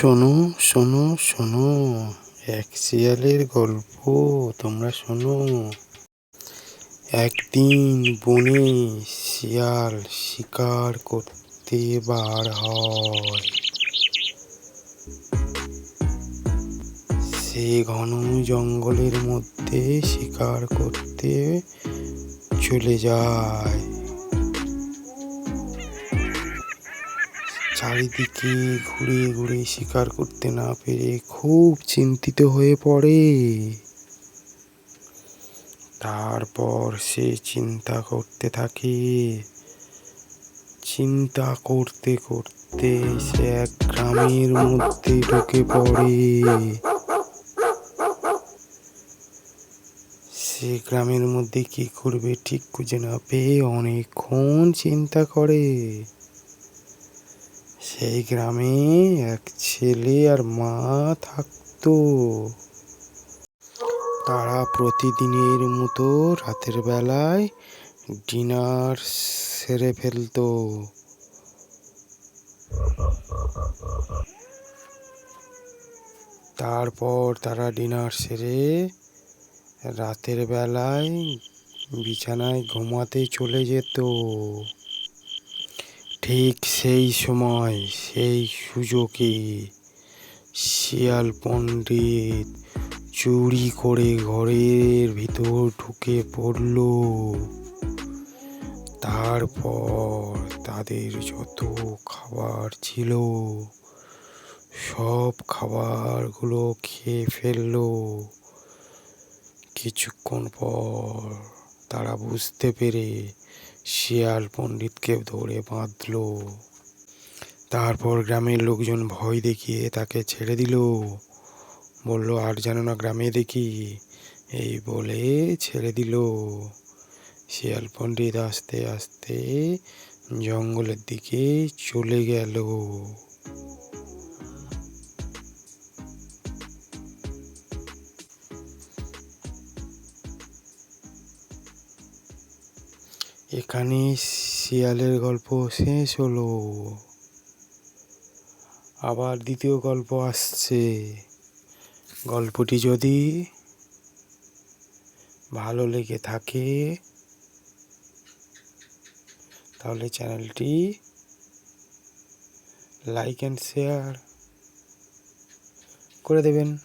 শোনো শোনো শোনো, এক শিয়ালের গল্প তোমরা শোনো। একদিন বনে শিয়াল শিকার করতে বার হয়। সে ঘন জঙ্গলের মধ্যে শিকার করতে চলে যায়। চারিদিকে ঘুরে ঘুরে শিকার করতে না পেরে খুব চিন্তিত হয়ে পড়ে। তারপর সে চিন্তা করতে থাকে। চিন্তা করতে করতে সে এক গ্রামের মধ্যে ঢুকে পড়ে। সে গ্রামের মধ্যে কি করবে ঠিক খুঁজে না পেয়ে অনেকক্ষণ চিন্তা করে। সেই গ্রামে এক ছেলে আর মা থাকতো। তারা প্রতিদিনের মতো রাতের বেলায় ডিনার সেরে ফেলতো। তারপর তারা ডিনার সেরে রাতের বেলায় বিছানায় ঘুমাতে চলে যেত। ঠিক সেই সময়, সেই সুযোগে শিয়াল পণ্ডিত চুরি করে ঘরের ভিতর ঢুকে পড়ল। তারপর তাদের যত খাবার ছিল, সব খাবারগুলো খেয়ে ফেলল। কিছুক্ষণ পর তারা বুঝতে পেরে শিয়াল পণ্ডিতকে ধরে বাঁধল। তারপর গ্রামের লোকজন ভয় দেখিয়ে তাকে ছেড়ে দিল। বলল, আর যেন না গ্রামে দেখি? এই বলে ছেড়ে দিল। শিয়াল পণ্ডিত আস্তে আস্তে জঙ্গলের দিকে চলে গেল। এখানে শিয়ালের গল্প শেষ হলো। আবার দ্বিতীয় গল্প আসছে। গল্পটি যদি ভালো লেগে থাকে, তাহলে চ্যানেলটি লাইক অ্যান্ড শেয়ার করে দেবেন।